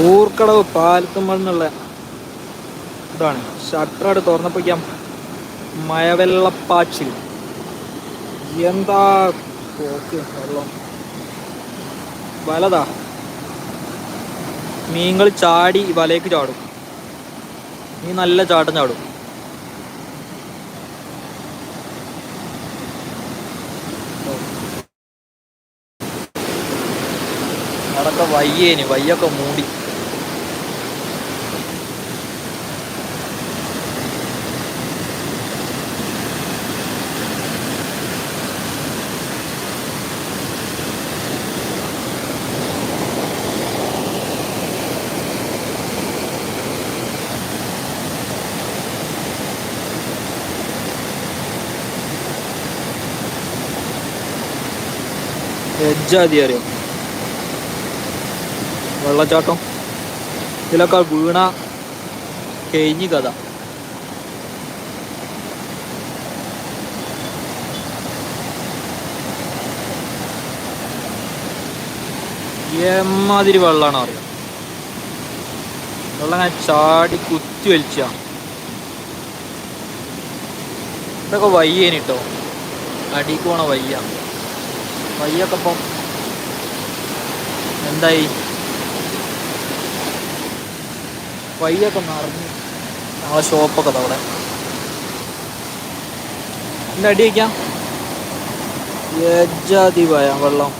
ഊർക്കടവ് പാലത്തുമ്മന്നുള്ള ഇതാണ്. ഷട്ടറാട് തുറന്നപ്പോഴേക്കാം മഴവെള്ളപ്പാച്ചിൽ. എന്താ വെള്ളം. വലതാ. മീങ്ങൾ ചാടി വലയ്ക്ക് ചാടും. നീ നല്ല ചാട്ടം ചാടും. അവിടൊക്കെ വയ്യേന് വയ്യൊക്കെ മൂടി. എജ്ജാതി അറിയാം. വെള്ളച്ചാട്ടം. ഇതിലൊക്കെ വീണ കഴിഞ്ഞ് കഥ. എമ്മാതിരി വെള്ളമാണ് അറിയാം. വെള്ളം അങ്ങനെ ചാടി കുത്തി വലിച്ച. ഇതൊക്കെ വയ്യേനിട്ടോ. അടിക്ക് പോണ വയ്യ. വയ്യൊക്കെ ഇപ്പം എന്തായി? വയ്യൊക്കെ നിറഞ്ഞു. ഞങ്ങളെ ഷോപ്പൊക്കെ അവിടെ. എന്റെ അടി വയ്ക്കാം? യജാതി വയ വെള്ളം.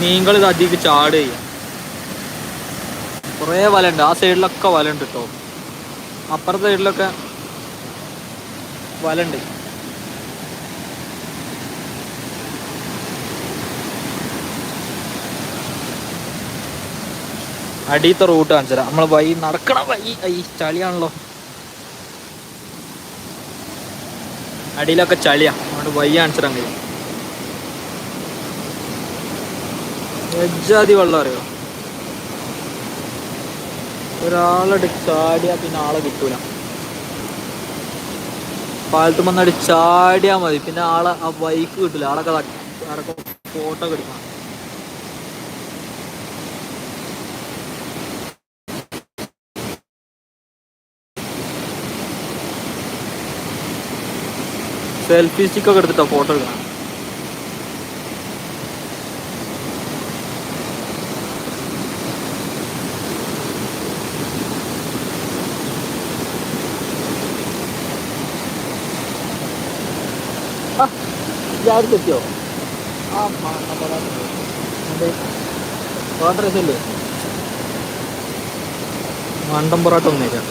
മീൻകൾ ഇത് അധികം ചാട് ചെയ്യാം കുറേ വല ഉണ്ട് ആ സൈഡിലൊക്കെ വല ഉണ്ട് കേട്ടോ അപ്പുറത്തെ സൈഡിലൊക്കെ വലണ്ട് അടിയത്തെ റൂട്ട് കാണിച്ചു തരാം. നമ്മൾ വൈ നടക്കണ വൈ ഈ ചളിയാണല്ലോ. അടിയിലൊക്കെ ചളിയാ. അതുകൊണ്ട് വൈ കാണിച്ചു അങ്ങനെ കഴിയും എജ്ജാതി വെള്ളം അറിയോ? ഒരാളടി ചാടിയാ പിന്നെ ആളെ കിട്ടൂല പാലത്തും വന്നടി ചാടിയാ മതി. പിന്നെ ആളെ ആ ബൈക്ക് കിട്ടൂല. ആളൊക്കെ ആരൊക്കെ ഫോട്ടോ എടുക്കണം. സെൽഫി സ്റ്റിക്കൊക്കെ എടുത്തിട്ടോ ഫോട്ടോ എടുക്കണം. ഇയാൾക്ക് എത്തിയോ ആ മണ്ടം പൊറോട്ട ഒന്നേക്കാം.